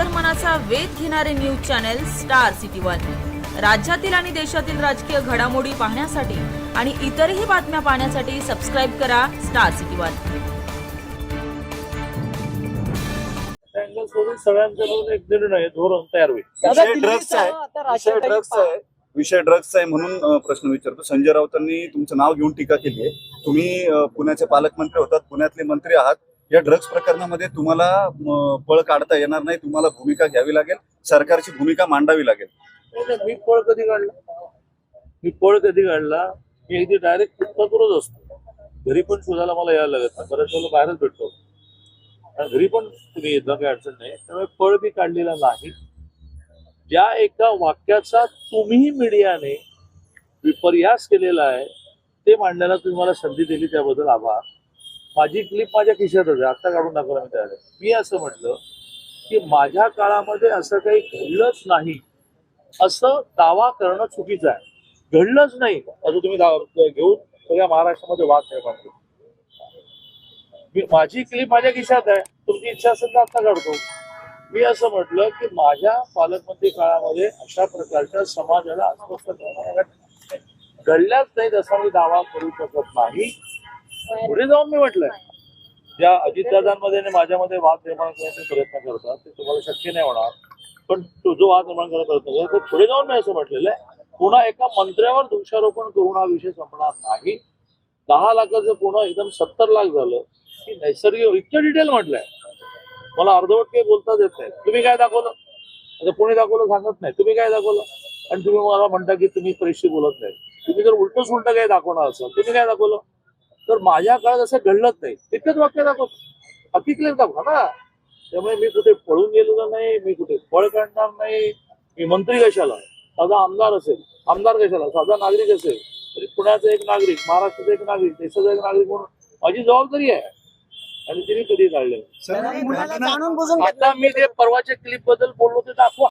अंतर्मनाचा वेध घेणारे news channel star city one. राज्यातील आणि देशातील राजकीय घडामोडी पाहण्यासाठी आणि इतरही बातम्या पाहण्यासाठी सबस्क्राईब करा स्टार सिटी वन. अँगल सोडून सगळ्यांचा मिळून एक निर्णय धोरण तयार होईल. ड्रग्स आहे. ड्रग्स आहे. विषय ड्रग्स आहे म्हणून प्रश्न विचारतो. संजय राऊतांनी तुमचं नाव घेऊन टीका केली आहे. तुम्ही पुण्याचे पालकमंत्री होतात. पुण्यातले मंत्री आहात. या ड्रग्ज प्रकरणामध्ये तुम्हाला पळ काढता येणार नाही. तुम्हाला भूमिका घ्यावी लागेल. सरकारची भूमिका मांडावी लागेल. मी पळ कधी काढला? मी पळ कधी काढला? मी अगदी डायरेक्ट फुटपाथवरच असतो. घरी पण शोधायला मला यायला लागत नाही. बऱ्याच वेळेला बाहेरच भेटतो. घरी पण तुम्ही येता काही अडचण नाही. त्यामुळे पळ मी काढलेला नाही. ज्या एका वाक्याचा तुम्ही मीडियाने विपर्यास केलेला आहे ते मांडण्याला तुम्ही मला संधी दिली त्याबद्दल आभार. माझी क्लिप माझ्या खिशातच आहे आत्ता काढून दाखवला मी त्याला. मी असं म्हटलं की माझ्या काळामध्ये असं काही घडलंच नाही. असं दावा करणं चुकीचं आहे. घडलंच नाही. असं तुम्ही दावा घेऊन सगळ्या महाराष्ट्रामध्ये वाद निर्माण करू. मी माझी क्लिप माझ्या खिशात आहे. तुमची इच्छा असेल तर आत्ता काढतो. मी असं म्हटलं की माझ्या पालकमंत्री काळामध्ये अशा प्रकारच्या समाजाला अस्वस्थ करणाऱ्या घडल्याच नाहीत असा मी दावा करू शकत नाही. पुढे जाऊन मी म्हटलंय. ज्या अजितदादांमध्ये आणि माझ्यामध्ये वाद निर्माण करण्याचे प्रयत्न करतात ते तुम्हाला शक्य नाही होणार. पण तो जो वाद निर्माण करायचा प्रयत्न करतो तो पुढे जाऊन मी असं म्हटलेलं आहे पुन्हा एका मंत्र्यावर दोषारोपण करून हा विषय संपणार नाही. दहा लाखाचं पुन्हा एकदम सत्तर लाख झालं. की नैसर्गिक इतकं डिटेल म्हटलंय. मला अर्धवट काही बोलताच येत नाही. तुम्ही काय दाखवलं? आता पुणे दाखवलं सांगत नाही. तुम्ही काय दाखवलं? आणि तुम्ही मला म्हणता की तुम्ही परीक्षे बोलत नाही. तुम्ही जर उलट सुलट काही दाखवणार असाल तुम्ही काय दाखवलं? तर माझ्या काळात असं घडलंच नाही. इतकंच वाक्य दाखवत हकीकले दाखवा ना त्यामुळे मी कुठे पळून गेलेलो नाही मी कुठे फळ काढणार नाही. मी मंत्री कशाला? साधा आमदार असेल. आमदार कशाला? साधा नागरिक असेल. तरी पुण्याचा एक नागरिक महाराष्ट्राचा एक नागरिक देशाचा एक नागरिक म्हणून माझी जबाबदारी आहे. आणि तिने कधी काढले आता मी जे परवाच्या क्लिपबद्दल बोललो ते दाखवा.